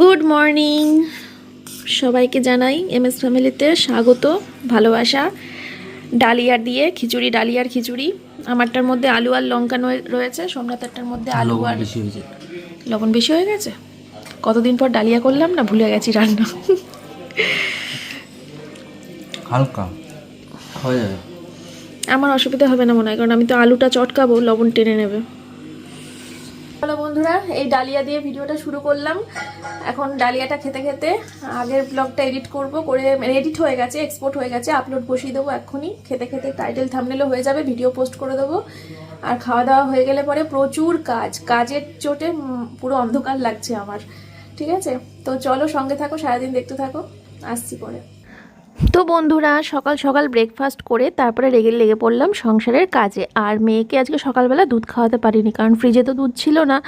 Good morning সবাইকে জানাই M S ফ্যামিলিতে স্বাগত ভালোবাসা। ডালিয়া দিয়ে খিচুড়ি ডালিয়ার খিচুড়ি। আমারটার মধ্যে আলু আর লঙ্কা রয়েছে। সোমনাথেরটার মধ্যে আলু আর লবণ বেশি হয়ে গেছে? কতদিন পর ডালিয়া করলাম না ভুলে গেছি রান্না? হালকা। হয়ে আমার অসুবিধা হবে না মনে হয় কারণ আমি তো আলুটা চটকাবো লবণ টেনে নেবে। হ্যালো বন্ধুরা, এই ডালিয়া দিয়ে ভিডিওটা শুরু করলাম। এখন ডালিয়াটা খেতে খেতে আগের ব্লগটা এডিট করব, করে এডিট হয়ে গেছে এক্সপোর্ট হয়ে গেছে আপলোড বসিয়ে দেবো এক্ষুনি। খেতে খেতে টাইটেল থামনেলও হয়ে যাবে ভিডিও পোস্ট করে দেবো। আর খাওয়া দাওয়া হয়ে গেলে পরে প্রচুর কাজ, কাজের চোটে পুরো অন্ধকার লাগছে আমার, ঠিক আছে? তো চলো সঙ্গে থাকো, সারাদিন দেখতে থাকো, আসছি পরে। তো বন্ধুরা, সকাল সকাল ব্রেকফাস্ট করে তারপরে রেগে লেগে পড়লাম সংসারের কাজে। আর মেয়েকে আজকে সকালবেলা দুধ খাওয়াতে পারিনি, কারণ ফ্রিজে তো দুধ ছিল না।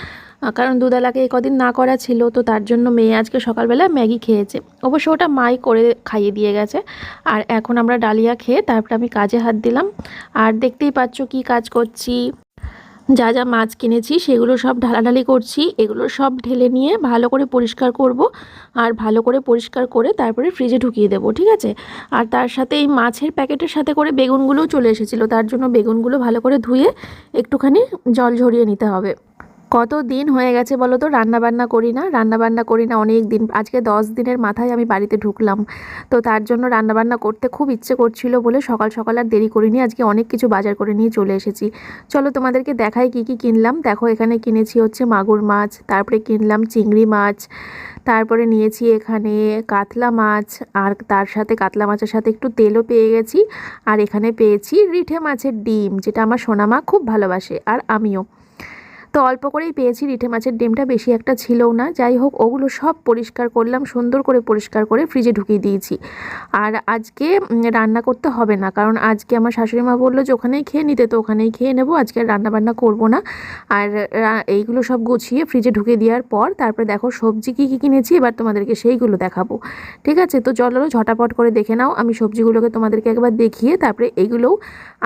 কারণ দুধালাকে কদিন না করা ছিল, তো তার জন্য মেয়ে আজকে সকালবেলা ম্যাগি খেয়েছে। অবশ্য ওটা মাই করে খাইয়ে দিয়ে গেছে। আর এখন আমরা ডালিয়া খেয়ে তারপরে আমি কাজে হাত দিলাম। আর দেখতেই পাচ্ছ কি কাজ করছি। যা যা মাছ কিনেছি সেগুলো সব ঢালাঢালি করছি, এগুলো সব ঢেলে নিয়ে ভালো করে পরিষ্কার করব আর ভালো করে পরিষ্কার করে তারপরে ফ্রিজে ঢুকিয়ে দেবো, ঠিক আছে? আর তার সাথে এই মাছের প্যাকেটের সাথে করে বেগুনগুলোও চলে এসেছিল, তার জন্য বেগুনগুলো ভালো করে ধুয়ে একটুখানি জল ঝরিয়ে নিতে হবে। কত দিন হয়ে গেছে বলো তো? রান্না বান্না করি না রান্না বান্না করি না অনেক দিন। আজকে দশ দিনের মাথায় আমি বাড়িতে ঢুকলাম। তো তার জন্য রান্না বান্না করতে খুব ইচ্ছে করছিল বলে সকাল সকাল আর দেরি করিনি। আজকে অনেক কিছু বাজার করে নিয়ে চলে এসেছি। চলো তোমাদেরকে দেখাই কি কি কিনলাম। দেখো এখানে কিনেছি হচ্ছে মাগুর মাছ, তারপরে কিনলাম চিংড়ি মাছ, তারপরে নিয়েছি এখানে কাতলা মাছ, আর তার সাথে কাতলা মাছের সাথে একটু তেলও পেয়ে গেছি। আর এখানে পেয়েছি রিঠে মাছের ডিম, যেটা আমার সোনামা খুব ভালোবাসে, আর আমিও। তো অল্প করেই পেয়েছি, রিঠে মাছের ডিমটা, বেশি একটা ছিলও না। যাই হোক, ওগুলো সব পরিষ্কার করলাম, সুন্দর করে পরিষ্কার করে ফ্রিজে ঢুকিয়ে দিয়েছি। আর আজকে রান্না করতে হবে না, কারণ আজকে আমার শাশুড়ি মা বলল যে, ওখানেই খেয়ে নিতে, তো ওখানেই খেয়ে নেব, আজকে রান্না বান্না করব না। আর এইগুলো সব গুছিয়ে ফ্রিজে ঢুকে দেওয়ার পর, তারপরে দেখো সবজি কী কী কিনেছি, এবার তোমাদেরকে সেইগুলো দেখাবো। ঠিক আছে? তো চলো ঝটাপট করে দেখে নাও, আমি সবজিগুলোকে তোমাদেরকে একবার দেখিয়ে, তারপরে এইগুলোও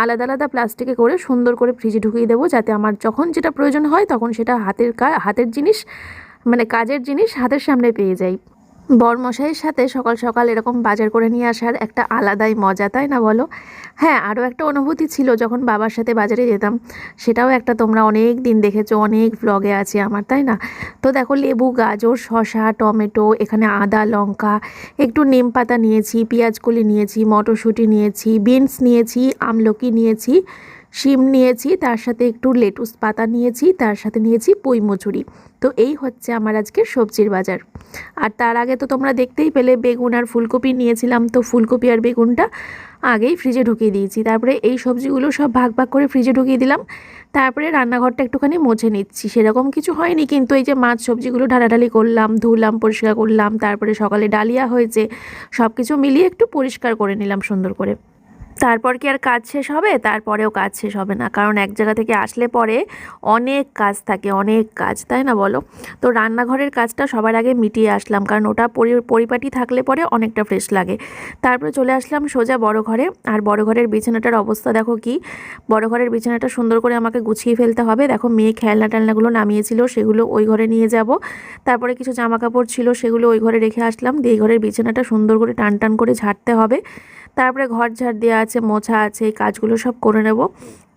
আলাদা আলাদা প্লাস্টিকে করে সুন্দর করে ফ্রিজে ঢুকিয়ে দেবো, যাতে আমার যখন যেটা প্রয়োজন হয় তখন সেটা হাতের হাতের জিনিস মানে কাজের জিনিস হাতের সামনে পেয়ে যাই। বরমশাইয়ের সাথে সকাল সকাল এরকম বাজার করে নিয়ে আসার একটা আলাদাই মজা, তাই না বলো? হ্যাঁ আরও একটা অনুভূতি ছিল যখন বাবার সাথে বাজারে যেতাম। সেটাও একটা তোমরা অনেক দিন দেখেছ, অনেক ব্লগে আছে আমার, তাই না? তো দেখো লেবু, গাজর, শসা, টমেটো, এখানে আদা, লঙ্কা, একটু নিম পাতা নিয়েছি, পেঁয়াজকলি নিয়েছি, মটরশুঁটি নিয়েছি, বিনস নিয়েছি, আমলকি নিয়েছি। শিম নিয়েছি, তার সাথে একটু লেটুস পাতা নিয়েছি, তার সাথে নিয়েছি পুঁই মুচুরি তো এই হচ্ছে আমার আজকে সবজির বাজার। আর তার আগে তো তোমরা দেখতেই পেলে, বেগুন আর ফুলকপি নিয়েছিলাম। তো ফুলকপি আর বেগুনটা আগেই ফ্রিজে ঢুকিয়ে দিয়েছি। তারপরে এই সবজিগুলো সব ভাগ ভাগ করে ফ্রিজে ঢুকিয়ে দিলাম। তারপরে রান্নাঘরটা একটুখানি মুছে নিচ্ছি। সেরকম কিছু হয়নি, কিন্তু এই যে মাছ সবজিগুলো ঢালাঢালি করলাম, ধুলাম, পরিষ্কার করলাম, তারপরে সকালে ডালিয়া হয়েছে সব কিছু মিলিয়ে একটু পরিষ্কার করে নিলাম সুন্দর করে। তারপর কি আর কাজ শেষ হবে? তারপরেও কাজ শেষ হবে না। কারণ এক জায়গা থেকে আসলে পরে অনেক কাজ থাকে, অনেক কাজ, তাই না বলো? তো রান্নাঘরের কাজটা সবার আগে মিটিয়ে আসলাম, কারণ ওটা পরি- পরিপাটি থাকলে পরে অনেকটা ফ্রেশ লাগে। তারপরে চলে আসলাম সোজা বড় ঘরে। আর বড় ঘরের বিছানাটার অবস্থা দেখো কি? বড় ঘরের বিছানাটা সুন্দর করে আমাকে গুছিয়ে ফেলতে হবে। দেখো মেয়ে খেলনা টেলনাগুলো নামিয়েছিল, সেগুলো ওই ঘরে নিয়ে যাব। তারপরে কিছু জামা কাপড় ছিল, সেগুলো ওই ঘরে রেখে আসলাম। দিয়ে ঘরের বিছানাটা সুন্দর করে টান টান করে ঝাড়তে হবে। তারপরে ঘর ঝাড় দেওয়া আছে, মোছা আছে, এই কাজগুলো সব করে নেব।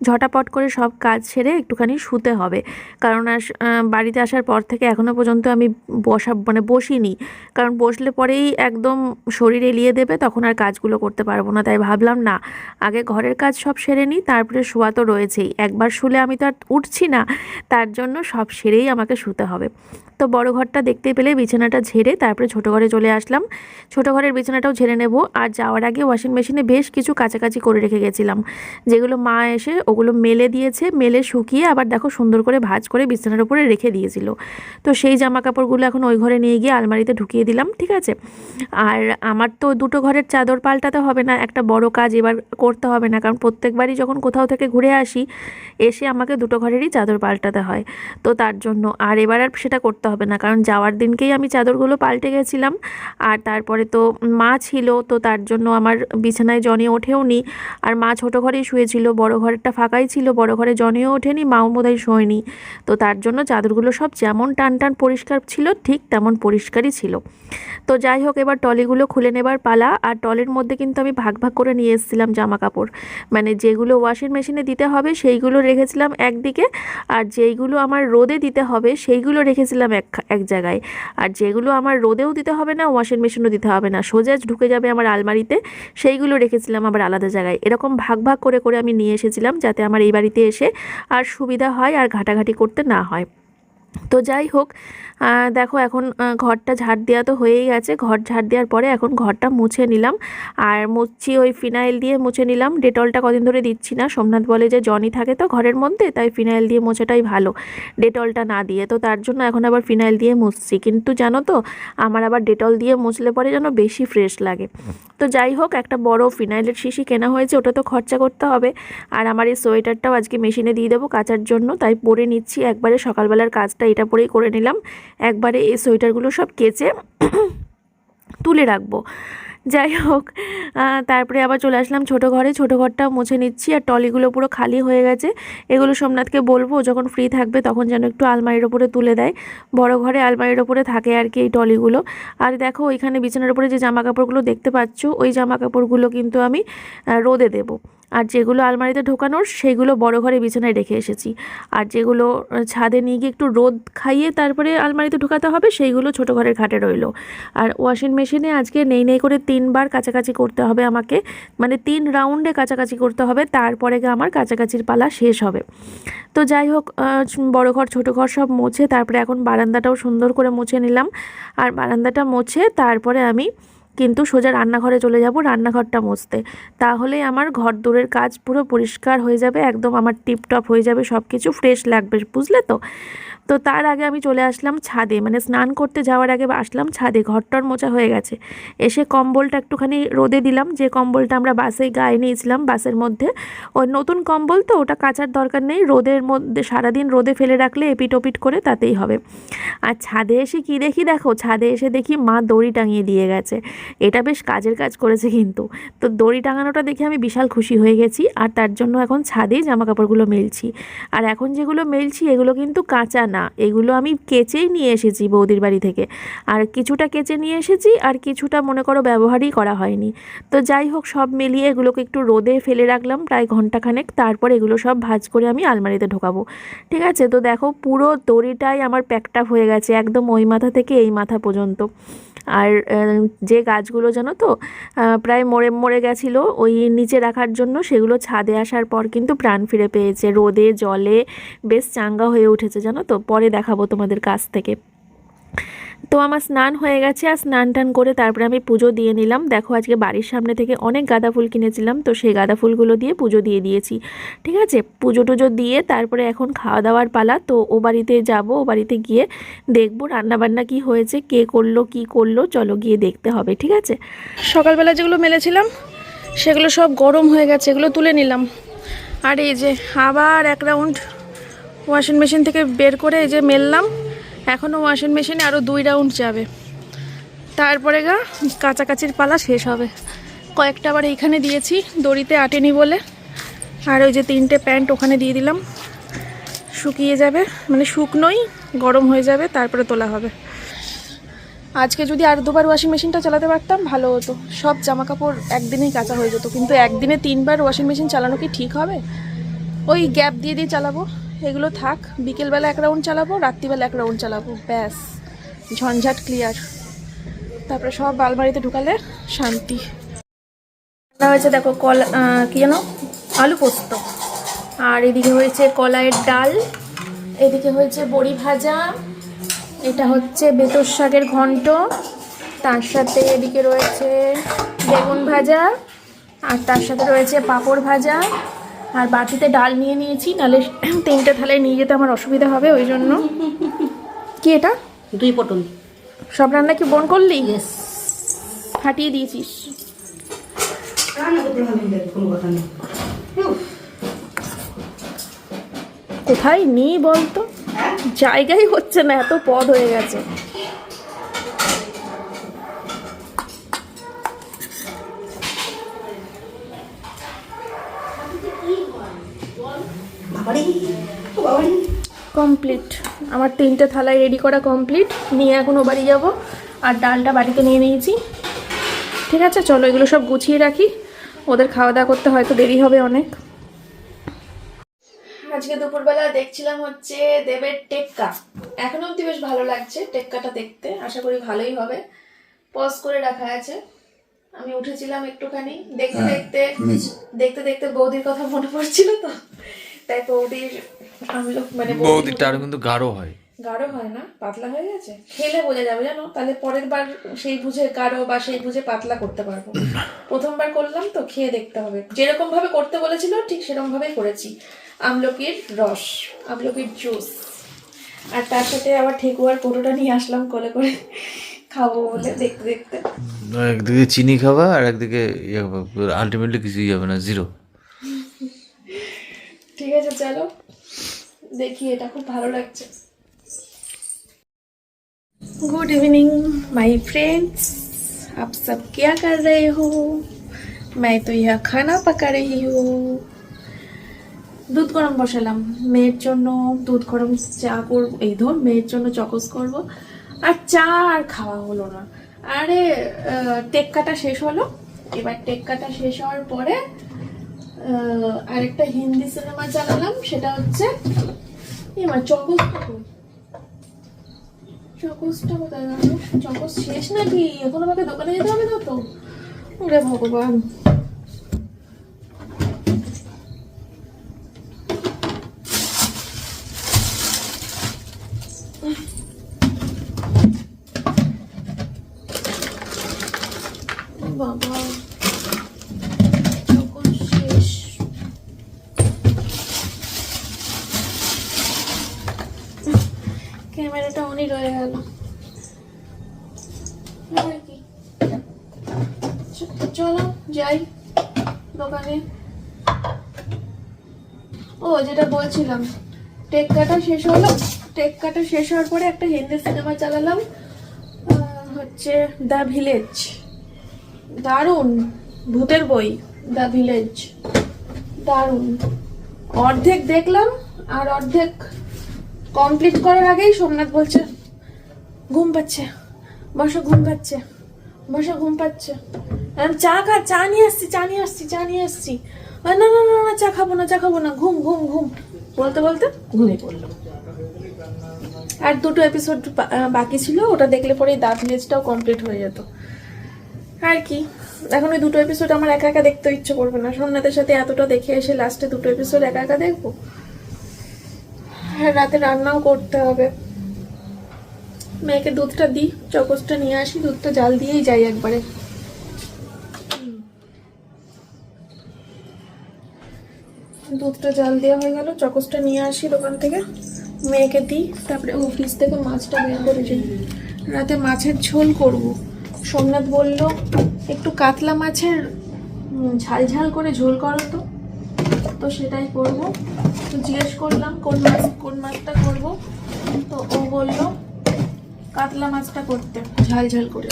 ঝটাপট করে সব কাজ সেরে একটুখানি শুতে হবে। কারণ আস- বাড়িতে আসার পর থেকে এখনও পর্যন্ত আমি বসা মানে বসিনি। কারণ বসলে পরেই একদম শরীর এলিয়ে দেবে, তখন আর কাজগুলো করতে পারব না। তাই ভাবলাম, না, আগে ঘরের কাজ সব সেরে নিই, তারপরে শোয়া তো রয়েছেই। একবার শুলে আমি তো আর উঠছি না, তার জন্য সব সেরেই আমাকে শুতে হবে। তো বড় ঘরটা দেখতে পেলে বিছানাটা ঝেড়ে তারপরে ছোটো ঘরে চলে আসলাম। ছোটো ঘরের বিছানাটাও ঝেড়ে নেব। আর যাওয়ার আগে ওয়াশিং মেশিনে বেশ কিছু কাছাকাছি করে রেখে গেছিলাম। যেগুলো মা এসে ওগুলো মেলে দিয়েছে, মেলে শুকিয়ে আবার দেখো সুন্দর করে ভাঁজ করে বিছানার উপরে রেখে দিয়েছিল। তো সেই জামা কাপড়গুলো এখন ওই ঘরে নিয়ে গিয়ে আলমারিতে ঢুকিয়ে দিলাম, ঠিক আছে? আর আমার তো দুটো ঘরের চাদর পাল্টাতে হবে না, একটা বড় কাজ এবার করতে হবে না, কারণ প্রত্যেকবারই যখন কোথাও থেকে ঘুরে আসি, এসে আমাকে দুটো ঘরেরই চাদর পাল্টাতে হয়। তো তার জন্য আর এবার আর সেটা করতে হবে না, কারণ যাওয়ার দিনকেই আমি চাদরগুলো পাল্টে গেছিলাম। আর তারপরে তো মা ছিল, তো তার জন্য আমার বিছানায় জনে ওঠেও নি আর মা ছোটো ঘরেই শুয়েছিল, বড় ঘরেরটা ফাঁকাই ছিল, বড় ঘরে জনেও ওঠেনি, মাও বোধহয় শোয়নি। তো তার জন্য চাদরগুলো সব যেমন টান টান পরিষ্কার ছিল, ঠিক তেমন পরিষ্কারই ছিল। তো যাই হোক, এবার টলিগুলো খুলে নেবার পালা, আর টলের মধ্যে কিন্তু আমি ভাগ ভাগ করে নিয়ে এসেছিলাম জামা কাপড় মানে যেগুলো ওয়াশিং মেশিনে দিতে হবে, সেইগুলো রেখেছিলাম একদিকে, আর যেইগুলো আমার রোদে দিতে হবে, সেইগুলো রেখেছিলাম এক এক জায়গায়। আর যেগুলো আমার রোদেও দিতে হবে না ওয়াশিং মেশিনও দিতে হবে না, সোজা ঢুকে যাবে আমার আলমারিতে সেইগুলো রেখেছিলাম আবার আলাদা জায়গায়। এরকম ভাগ ভাগ করে করে আমি নিয়ে এসেছিলাম যাতে আমার এই বাড়িতে এসে আর সুবিধা হয় আর ঘাটাঘাটি করতে না হয়। তো যাই হোক দেখো এখন ঘরটা ঝাড় দেওয়া তো হয়েই গেছে। ঘর ঝাড় দেওয়ার পরে এখন ঘরটা মুছে নিলাম। আর মুছছি ওই ফিনাইল দিয়ে মুছে নিলাম। ডেটলটা কদিন ধরে দিচ্ছি না। সোমনাথ বলে যে জনি থাকে তো ঘরের মধ্যে, তাই ফিনাইল দিয়ে মোছাটাই ভালো। ডেটলটা না দিয়ে, তো তার জন্য এখন আবার ফিনাইল দিয়ে মুছছি। কিন্তু জানো তো, আমার আবার ডেটল দিয়ে মুছলে পরে যেন বেশি ফ্রেশ লাগে। তো যাই হোক, একটা বড় ফিনাইলের শিশি কেনা হয়েছে, ওটা তো খরচা করতে হবে। আর আমার এই সোয়েটারটাও আজকে মেশিনে দিয়ে দেবো কাচার জন্য, তাই পরে নিচ্ছি। একবারে সকালবেলার কাজটা এটা পরেই করে নিলাম। একবারে এই সোয়েটারগুলো সব কেচে তুলে রাখব। যাই হোক তারপরে আবার চলে আসলাম ছোটো ঘরে। ছোটো ঘরটা মুছে নিচ্ছি আর টলিগুলো পুরো খালি হয়ে গেছে। এগুলো সোমনাথকে বলব, যখন ফ্রি থাকবে তখন যেন একটু আলমারির ওপরে তুলে দেয়। বড় ঘরে আলমারির ওপরে থাকে আর কি এই টলিগুলো। আর দেখো, ওইখানে বিছানার উপরে যে জামা কাপড়গুলো দেখতে পাচ্ছ, ওই জামা কাপড়গুলো কিন্তু আমি রোদে দেবো। আর যেগুলো আলমারিতে ঢোকানোর, সেগুলো বড় ঘরে বিছানায় রেখে এসেছি। আর যেগুলো ছাদে নিয়ে গিয়ে একটু রোদ খাইয়ে তারপরে আলমারিতে ঢোকাতে হবে, সেইগুলো ছোট ঘরের খাটে রইল। আর ওয়াশিং মেশিনে আজকে নেই নেই করে তিনবার কাছাকাছি করতে হবে আমাকে। মানে তিন রাউন্ডে কাছাকাছি করতে হবে, তারপরে আমার কাছাকাছির পালা শেষ হবে। তো যাই হোক বড় ঘর, ছোট ঘর সব মুছে, তারপরে এখন বারান্দাটাও সুন্দর করে মুছে নিলাম। আর বারান্দাটা মুছে, তারপরে আমি কিন্তু সোজা রান্নাঘরে চলে যাব, রান্নাঘরটা মুছতে। তাহলে আমার ঘর দূরের কাজ পুরো পরিষ্কার হয়ে যাবে, একদম আমার টিপটপ হয়ে যাবে সব কিছু ফ্রেশ লাগবে, বুঝলে তো? তো তার আগে আমি চলে আসলাম ছাদে মানে স্নান করতে যাওয়ার আগে আসলাম ছাদে, ঘরটর মোচা হয়ে গেছে। এসে কম্বলটা একটুখানি রোদে দিলাম, যে কম্বলটা আমরা বাসে গায়ে নিয়েছিলাম, বাসের মধ্যে। ওই নতুন কম্বল তো, ওটা কাচার দরকার নেই, রোদের মধ্যে, সারাদিন রোদে ফেলে রাখলে এপিট ওপিট করে তাতেই হবে। আর ছাদে এসে কি দেখি দেখো, ছাদে এসে দেখি মা দড়ি টাঙিয়ে দিয়ে গেছে। এটা বেশ কাজের কাজ করেছে কিন্তু। তো দড়ি টাঙানোটা দেখে আমি বিশাল খুশি হয়ে গেছি, আর তার জন্য এখন ছাদেই জামা কাপড়গুলো মেলছি। আর এখন যেগুলো মেলছি, এগুলো কিন্তু কাঁচা না, এগুলো আমি কেচেই নিয়ে এসেছি বৌদির বাড়ি থেকে। আর কিছুটা কেচে নিয়ে এসেছি, আর কিছুটা মনে করো ব্যবহারই করা হয়নি। তো যাই হোক, সব মিলিয়ে এগুলোকে একটু রোদে ফেলে রাখলাম প্রায় ঘন্টাখানেক তারপর এগুলো সব ভাজ করে আমি আলমারিতে ঢোকাবো। ঠিক আছে? তো দেখো পুরো দড়িটাই আমার প্যাকটা হয়ে গেছে, একদম ওই মাথা থেকে এই মাথা পর্যন্ত। আর যে গাছগুলো জানো তো প্রায় মরে মরে গেছিল, ওই নিচে রাখার জন্য সেগুলো ছাদে আসার পর কিন্তু প্রাণ ফিরে পেয়েছে। রোদে, জলে বেশ চাঙ্গা হয়ে উঠেছে জানো তো? পরে দেখাবো তোমাদের কাছ থেকে। তো আমার স্নান হয়ে গেছে আর স্নান টান করে তারপরে আমি পুজো দিয়ে নিলাম। দেখো আজকে বাড়ির সামনে থেকে অনেক গাঁদা ফুল কিনেছিলাম, তো সেই গাঁদা ফুলগুলো দিয়ে পুজো দিয়ে দিয়েছি। ঠিক আছে? পুজো টুজো দিয়ে তারপরে এখন খাওয়া দাওয়ার পালা, তো ও বাড়িতে যাব, ও বাড়িতে গিয়ে দেখব রান্নাবান্না কি হয়েছে, কে করল, কি করল, চলো গিয়ে দেখতে হবে, ঠিক আছে? সকালবেলা যেগুলো মেলেছিলাম, সেগুলো সব গরম হয়ে গেছে, এগুলো তুলে নিলাম। আর এই যে আবার এক রাউন্ড ওয়াশিং মেশিন থেকে বের করে এই যে মেললাম এখনও ওয়াশিং মেশিনে আরও দুই রাউন্ড যাবে। তারপরে গা কাছাকাছির পালা শেষ হবে। কয়েকটা আবার এইখানে দিয়েছি, দড়িতে আটেনি বলে। আর ওই যে তিনটে প্যান্ট ওখানে দিয়ে দিলাম। শুকিয়ে যাবে মানে শুকনোই গরম হয়ে যাবে, তারপরে তোলা হবে। আজকে যদি আর দুবার ওয়াশিং মেশিনটা চালাতে পারতাম, ভালো হতো। সব জামা কাপড় একদিনেই কাঁচা হয়ে যেত। কিন্তু একদিনে তিনবার ওয়াশিং মেশিন চালানো কি ঠিক হবে? ওই গ্যাপ দিয়ে দিয়ে চালাবো। এগুলো থাক। বিকেলবেলা এক রাউন্ড চালাবো, রাত্রিবেলা এক রাউন্ড চালাবো। ব্যাস, ঝঞ্ঝাট ক্লিয়ার তারপরে সব আলমারিতে ঢুকালে শান্তি। হয়েছে, দেখো, কল কি যেন? আলু পোস্ত। আর এদিকে হয়েছে কলাইয়ের ডাল, এদিকে হয়েছে বড়ি ভাজা, এটা হচ্ছে বেতর শাকের ঘন্ট, তার সাথে এদিকে রয়েছে বেগুন ভাজা, আর তার সাথে রয়েছে পাঁপড় ভাজা। আর বাটিতে ডাল নিয়ে নিয়েছি নাহলে তিনটে থালায় নিয়ে যেতে আমার অসুবিধা হবে ওই জন্য। কি এটা? দুই পটল। সব রান্না কি বোন করলি? ফাটিয়ে দিয়েছিস। কোথায় নিই বলতো? জায়গাই হচ্ছে না এত পদ হয়ে গেছে বাবারে ও বাবারে কমপ্লিট। আমার তিনটে থালায় রেডি করা কমপ্লিট। নিয়ে এখন ও বাড়ি যাব। আর ডালটা বাড়িতে নিয়ে নিয়েছি। ঠিক আছে চলো এগুলো সব গুছিয়ে রাখি। ওদের খাওয়া দাওয়া করতে হয়তো দেরি হবে অনেক। আজকে দুপুরবেলা দেখছিলাম হচ্ছে দেবের টেক্কা। এখনও অব্দি বেশ ভালো লাগছে টেক্কাটা দেখতে। আশা করি ভালোই হবে। পজ করে রাখা আছে। আমি উঠেছিলাম একটুখানি। দেখতে দেখতে দেখতে দেখতে বৌদির কথা মনে পড়ছিল তো। তাই বৌদির আমি মানে বৌদিটা আরও কিন্তু গাঢ় হয়। গাঢ় হয় না? পাতলা হয়ে গেছে? খেলে বোঝা যাবে জানো? তাহলে পরের বার সেই বুঝে গাঢ় বা সেই বুঝে পাতলা করতে পারব। প্রথমবার করলাম তো খেয়ে দেখতে হবে। যেরকম ভাবে করতে বলেছিল ঠিক সেরকম ভাবেই করেছি। আমলকির রস আমলকির জুস। আর তার সাথে আবার ঠেকুয়ার কোটোটা নিয়ে আসলাম কোলে করে। খাব বলে দেখতে দেখতে। একদিকে চিনি খাবা আর একদিকে আলটিমেটলি কিছুই যাবে না জিরো ঠিক আছে চলো দেখি এটা খুব ভালো লাগছে गुड इवनिंग माय फ्रेंड्स आप सब क्या कर रहे हो मैं तो यह खाना पका रही हूँ দুধ গরম বসালাম মেয়ের জন্য দুধ গরম চা করব এই ধর মেয়ের জন্য চকস করব আর চা আর খাওয়া হলো না আরে আহ, টেক্কাটা শেষ হলো এবার টেক্কাটা শেষ হওয়ার পরে আহ, আরেকটা হিন্দি সিনেমা চালালাম, সেটা হচ্ছে গেল চকস শেষ নাকি? এখন আমাকে দোকানে যেতে হবে না তো? ওরে ভগবান বাবা চকস শেষ ক্যামেরাটা অনই রয়ে গেল আর কি চ- চলো যাই দোকানে ও যেটা বলছিলাম টেক্কাটা শেষ হলো। টেক্কাটা শেষ হওয়ার পরে একটা হিন্দি সিনেমা চালালাম হচ্ছে দ্য ভিলেজ। দারুণ। ভূতের বই, দ্য ভিলেজ। দারুণ। অর্ধেক দেখলাম আর অর্ধেক কমপ্লিট করার আগেই সোমনাথ বলছে, ঘুম পাচ্ছে। বসো, ঘুম পাচ্ছে। বসো, ঘুম পাচ্ছে। আমি চা খা, চা নিয়ে আসছি, চা নিয়ে আসছি, চা নিয়ে আসছি। না না না না, চা খাব না, চা খাব না। ঘুম ঘুম ঘুম। বলতে বলতে ঘুমিয়ে পড়ল আর দুটো এপিসোড বাকি ছিল, ওটা দেখলে পরে দা ভিলেজটাও কমপ্লিট হয়ে যেত। আর কি? এখন ওই দুটো এপিসোড আমার একা একা দেখতে ইচ্ছে করবে না। সোমনাথের সাথে এতটা দেখে এসে লাস্টে দুটো এপিসোড একা একা দেখব? হ্যাঁ রাতে রান্নাও করতে হবে। মেয়েকে দুধটা দিই চকসটা নিয়ে আসি, দুধটা জাল দিয়েই যাই একবারে। দুধটা জাল দেওয়া হয়ে গেল। চকসটা নিয়ে আসি দোকান থেকে। মেয়েকে দিই, তারপরে ও ফ্রিজ থেকে মাছটা বের করে যাই রাতে মাছের ঝোল করব। সোমনাথ বলল, একটু কাতলা মাছের ঝাল ঝাল করে ঝোল করো তো। তো সেটাই করব। তো জিজ্ঞেস করলাম, কোন মাছ, কোন মাছটা করব? তো ও বলল, কাতলা মাছটা করতে, ঝাল ঝাল করে।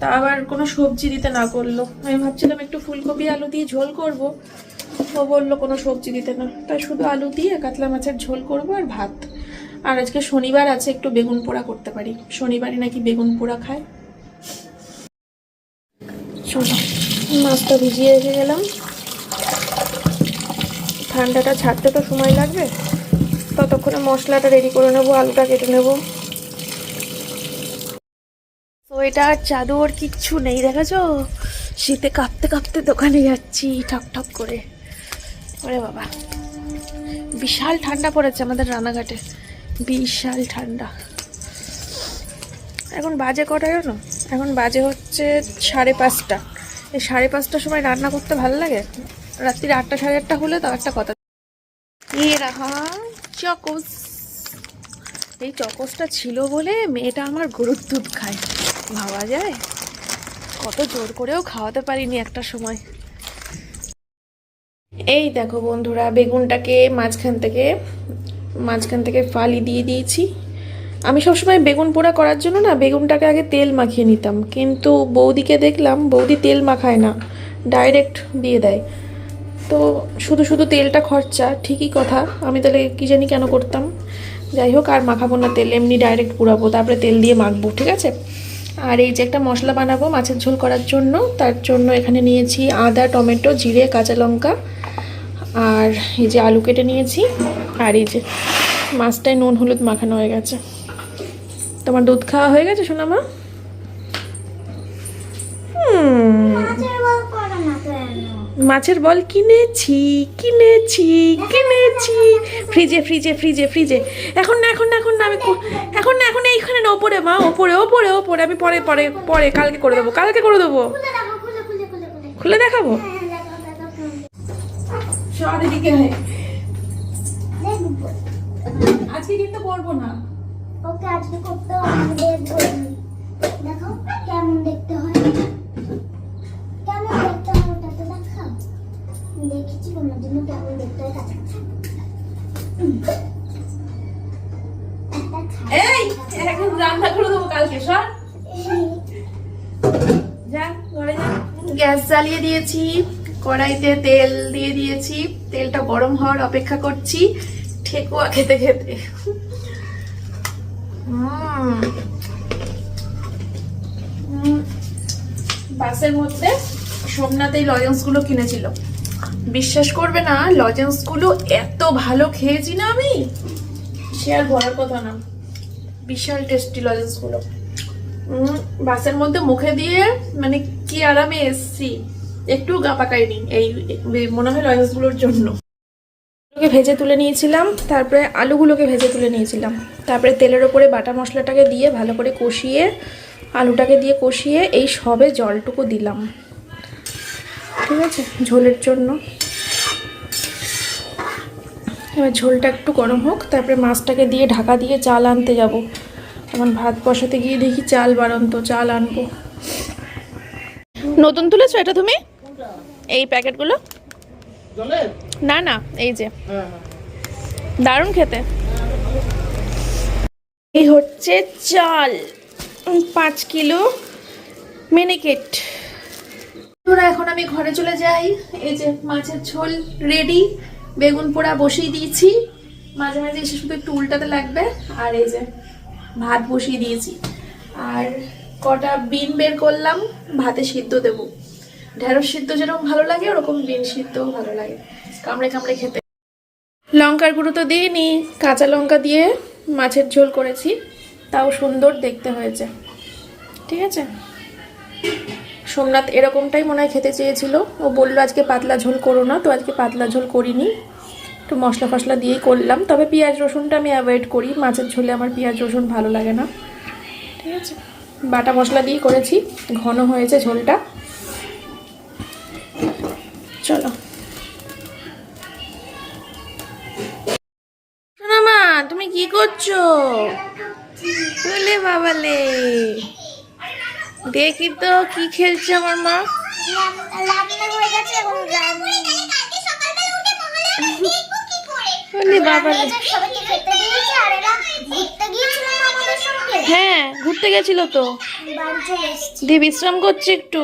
তা আবার কোনো সবজি দিতে না করল। আমি ভাবছিলাম একটু ফুলকপি, আলু দিয়ে ঝোল করব। ও বলল কোনো সবজি দিতে না। তাই শুধু আলু দিয়ে কাতলা মাছের ঝোল করব আর ভাত। আর আজকে শনিবার আছে, একটু বেগুন পোড়া করতে পারি। শনিবারে নাকি বেগুন পোড়া খায়। মাছটা ভিজিয়ে রেখে গেলাম। ঠান্ডাটা ছাড়তে তো সময় লাগবে। ততক্ষণে মশলাটা রেডি করে নেব, আলুটা কেটে নেব। সোয়েটার চাদর কিচ্ছু নেই, দেখেছ? শীতে কাঁপতে কাঁপতে দোকানে যাচ্ছি, ঠক ঠক করে। ওরে বাবা। বিশাল ঠান্ডা পড়েছে আমাদের রানাঘাটে। বিশাল ঠান্ডা। এখন বাজে কটা জানো? এখন বাজে হচ্ছে সাড়ে পাঁচটা। এই সাড়ে পাঁচটার সময় রান্না করতে ভালো লাগে? রাত্রির আটটা, সাড়ে আটটা হলে তাও একটা কথা। রাহা, চকস। এই চকসটা ছিল বলে মেয়েটা আমার গরুর দুধ খায়। ভাবা যায়? কত জোর করেও খাওয়াতে পারিনি একটা সময়। এই দেখো বন্ধুরা, বেগুনটাকে মাঝখান থেকে মাঝখান থেকে ফালি দিয়ে দিয়েছি। আমি সবসময় বেগুন পোড়া করার জন্য না, বেগুনটাকে আগে তেল মাখিয়ে নিতাম। কিন্তু বৌদিকে দেখলাম, বৌদি তেল মাখায় না, ডাইরেক্ট দিয়ে দেয়। তো শুধু শুধু তেলটা খরচা, ঠিকই কথা। আমি তাহলে কি জানি কেন করতাম? যাই হোক, আর মাখাবো না তেল, এমনি ডাইরেক্ট পুরাবো তারপরে তেল দিয়ে মাখবো, ঠিক আছে? আর এই যে একটা মশলা বানাবো মাছের ঝোল করার জন্য, তার জন্য এখানে নিয়েছি আদা, টমেটো, জিরে, কাঁচা লঙ্কা, আর এই যে আলু কেটে নিয়েছি, আর এই যে মাছটায় নুন, হলুদ মাখানো হয়ে গেছে। তোমার দুধ খাওয়া হয়ে গেছে, সোনামা? মাছের বল কিনেছি কিনেছি কিনেছি। ফ্রিজে ফ্রিজে ফ্রিজে ফ্রিজে। এখন না এখন না এখন না আমি এখন না এখন এইখানে না ওপরে মা ওপরে ওপরে ওপরে। আমি পরে পরে পরে কালকে করে দেবো কালকে করে দেবো। খুলে দেখাবো? আজকে কিন্তু করব না। ওকে আজকে করতে দেখো কেমন দেখতে হয়। দেখেছি তোমার জন্য কেমন দেখতে হয় এই এখন রান্না করে দেবো কালকে সর যা ঘরে যা। গ্যাস জ্বালিয়ে দিয়েছি কড়াইতে তেল দিয়ে দিয়েছি তেলটা গরম হওয়ার অপেক্ষা করছি ঠেকুয়া খেতে খেতে। বাসের মধ্যে সোমনাথ এই লজেন্সগুলো কিনেছিল। বিশ্বাস করবে না লজেন্সগুলো এত ভালো খেয়েছি না আমি? সে আর বলার কথা না। বিশাল টেস্টি লজেন্সগুলো বাসের মধ্যে মুখে দিয়ে মানে কি আরামে এসছি। একটু গা পাকাইনি এই এই মনে হয় লজেন্সগুলোর জন্য। ভেজে তুলে নিয়েছিলাম, তারপরে আলুগুলোকে ভেজে তুলে নিয়েছিলাম। তারপরে তেলের ওপরে বাটা মশলাটাকে দিয়ে ভালো করে কষিয়ে, আলুটাকে দিয়ে কষিয়ে এই সবে জলটুকু দিলাম। ঠিক আছে? ঝোলের জন্য। এবার ঝোলটা একটু গরম হোক, তারপরে মাছটাকে দিয়ে ঢাকা দিয়ে চাল আনতে যাব। আমার ভাত বসাতে গিয়ে দেখি চাল বাড়ন্ত, চাল আনব। নতুন তুলেছো এটা তুমি? এই প্যাকেটগুলো? না না, এই যে। দারুণ খেতে। এই হচ্ছে চাল পাঁচ কিলো মিনিকেট। এখন আমি ঘরে চলে যাই। এই যে মাছের ঝোল রেডি। বেগুন পোড়া বসিয়ে দিয়েছি। মাঝে মাঝে এসে শুধু একটু উল্টাতে লাগবে। আর এই যে ভাত বসিয়ে দিয়েছি। আর কটা বিন বের করলাম, ভাতে সিদ্ধ দেবো। ঢেঁড়স সিদ্ধ যেরকম ভালো লাগে, ওরকম বিন সিদ্ধও ভালো লাগে। কামড়ে কামড়ে খেতে। লঙ্কার গুঁড়ো তো দিইনি, কাঁচা লঙ্কা দিয়ে মাছের ঝোল করেছি। তাও সুন্দর দেখতে হয়েছে। ঠিক আছে? সোমনাথ এরকমটাই মনে হয় খেতে চেয়েছিল। ও বলল, আজকে পাতলা ঝোল করো না তো, আজকে পাতলা ঝোল করিনি। একটু মশলা ফসলা দিয়েই করলাম। তবে পেঁয়াজ রসুনটা আমি অ্যাভয়েড করি। মাছের ঝোলে আমার পেঁয়াজ রসুন ভালো লাগে না। ঠিক আছে? বাটা মশলা দিয়ে করেছি। ঘন হয়েছে ঝোলটা। চলো। মা তুমি কি করছ? বলে বাবালে। দেখি তো কি খেলছে আমার মা? হয়ে ঘুরতে গেছিল তো। দিয়ে বিশ্রাম করছে একটু।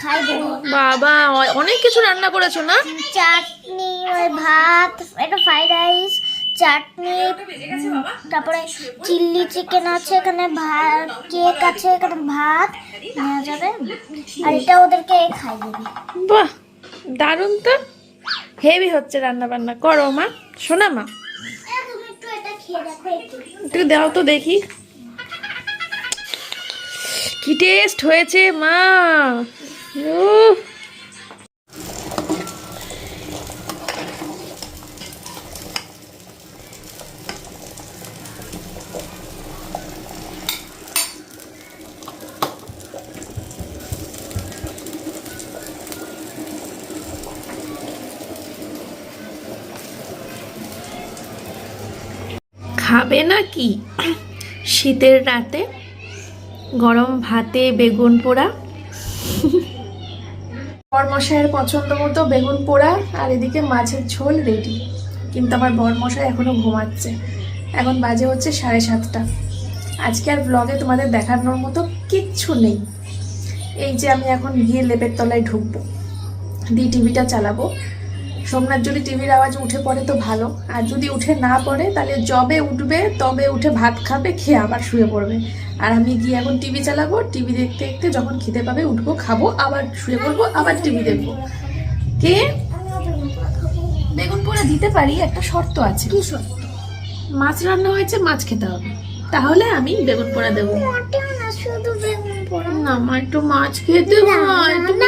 খাই বাবা অনেক কিছু রান্না করেছ না? চাটনি ভাত একটা ফ্রাইড রাইস চাটনি তারপরে চিল্লি চিকেন আছে এখানে ভাত কেক আছে এখানে ভাত নেওয়া যাবে। আর এটা ওদেরকে খাই দেবে। বাহ দারুণ তো। হেভি হচ্ছে রান্না বান্না করো মা শোনা মা। একটু একটু। একটু দাও তো দেখি। কি টেস্ট হয়েছে মা। উহ। খাবে নাকি শীতের রাতে গরম ভাতে বেগুন পোড়া। বরমশাইয়ের পছন্দ মতো বেগুন পোড়া আর এদিকে মাছের ঝোল রেডি কিন্তু আমার বরমশাই এখনও ঘুমাচ্ছে। এখন বাজে হচ্ছে সাড়ে সাতটা। আজকে আর ব্লগে তোমাদের দেখানোর মতো কিচ্ছু নেই। এই যে আমি এখন গিয়ে লেপের তলায় ঢুকবো। দিয়ে টিভিটা চালাবো। সোমনাথ যদি টিভির আওয়াজ উঠে পড়ে তো ভালো। আর যদি উঠে না পড়ে তাহলে জবে উঠবে তবে উঠে ভাত খাবে খেয়ে আবার শুয়ে পড়বে। আর আমি গিয়ে এখন টিভি চালাবো টিভি দেখতে দেখতে যখন খিদে পাবে উঠবো খাব আবার শুয়ে পড়ব আবার টিভি দেখব। কে? বেগুন পোড়া দিতে পারি একটা শর্ত আছে। কি সব মাছ রান্না হয়েছে মাছ খেতে হবে। তাহলে আমি বেগুন পোড়া দেবো। না শুধু বেগুন পোড়া। না আমার একটু মাছ খেতে হয়। তুমি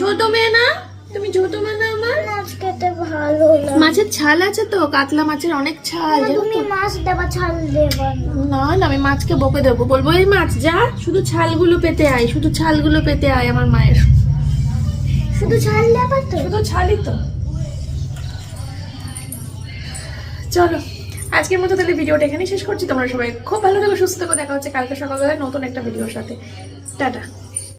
ছোট মেয়ে না? তুমি ছোট মেয়ে না মাছ খেতে ভালো লাগে। মাছের ছাল আছে তো কাতলা মাছের অনেক ছাল তুমি মাছ দেবা ছাল দেবা না। না আমি মাছকে বকে দেবো। বলব এই মাছ যা শুধু ছালগুলো পেতে আয় শুধু ছালগুলো পেতে আয় আমার মায়ের। শুধু ছাল দেবা তো? শুধু ছালই তো। চলো আজকের মতো তাহলে ভিডিওটা এখানেই শেষ করছি। তোমরা সবাই খুব ভালো থেকো সুস্থ থেকো দেখা হচ্ছে কালকে সকালবেলা নতুন একটা ভিডিওর সাথে। টাটা।